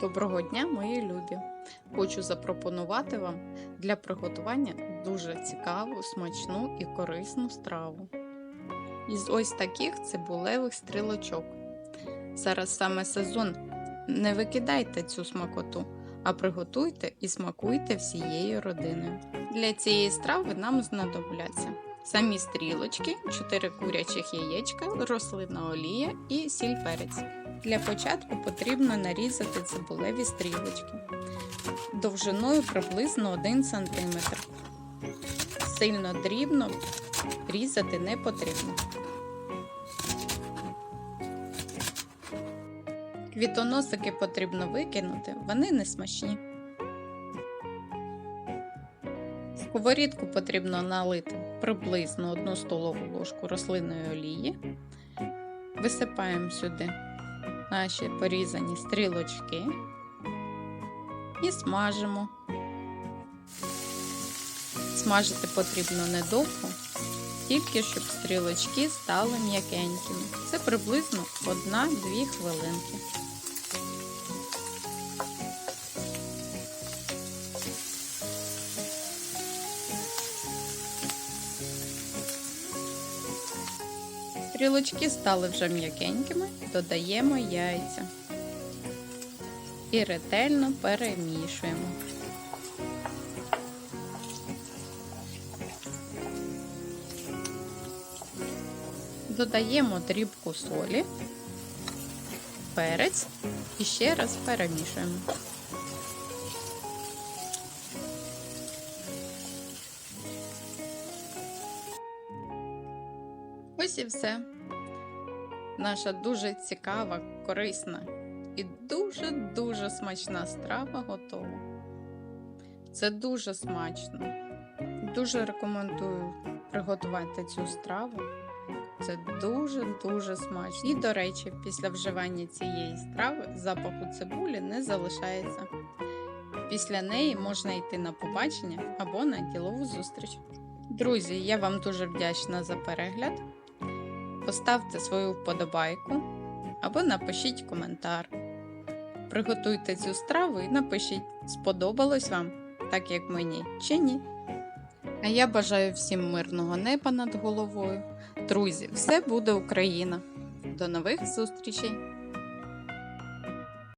Доброго дня, мої любі! Хочу запропонувати вам для приготування дуже цікаву, смачну і корисну страву. Із ось таких цибулевих стрілочок. Зараз саме сезон. Не викидайте цю смакоту, а приготуйте і смакуйте всією родиною. Для цієї страви нам знадобляться самі стрілочки, 4 курячих яєчка, рослинна олія і сіль перець. Для початку потрібно нарізати цибулеві стрілочки довжиною приблизно 1 см. Сильно дрібно різати не потрібно. Квітоносики потрібно викинути, вони не смачні. Сковорідку потрібно налити приблизно 1 столову ложку рослинної олії. Висипаємо сюди наші порізані стрілочки і смажимо. Смажити потрібно недовго, тільки щоб стрілочки стали м'якенькими. Це приблизно 1-2 хвилинки. Стрілочки стали вже м'якенькими, додаємо яйця і ретельно перемішуємо. Додаємо дрібку солі, перець і ще раз перемішуємо. Ось і все. Наша дуже цікава, корисна і дуже-дуже смачна страва готова. Це дуже смачно. Дуже рекомендую приготувати цю страву. Це дуже-дуже смачно. І, до речі, після вживання цієї страви запаху цибулі не залишається. Після неї можна йти на побачення або на ділову зустріч. Друзі, я вам дуже вдячна за перегляд. Поставте свою вподобайку або напишіть коментар. Приготуйте цю страву і напишіть, сподобалось вам, так як мені, чи ні. А я бажаю всім мирного неба над головою. Друзі, все буде Україна! До нових зустрічей!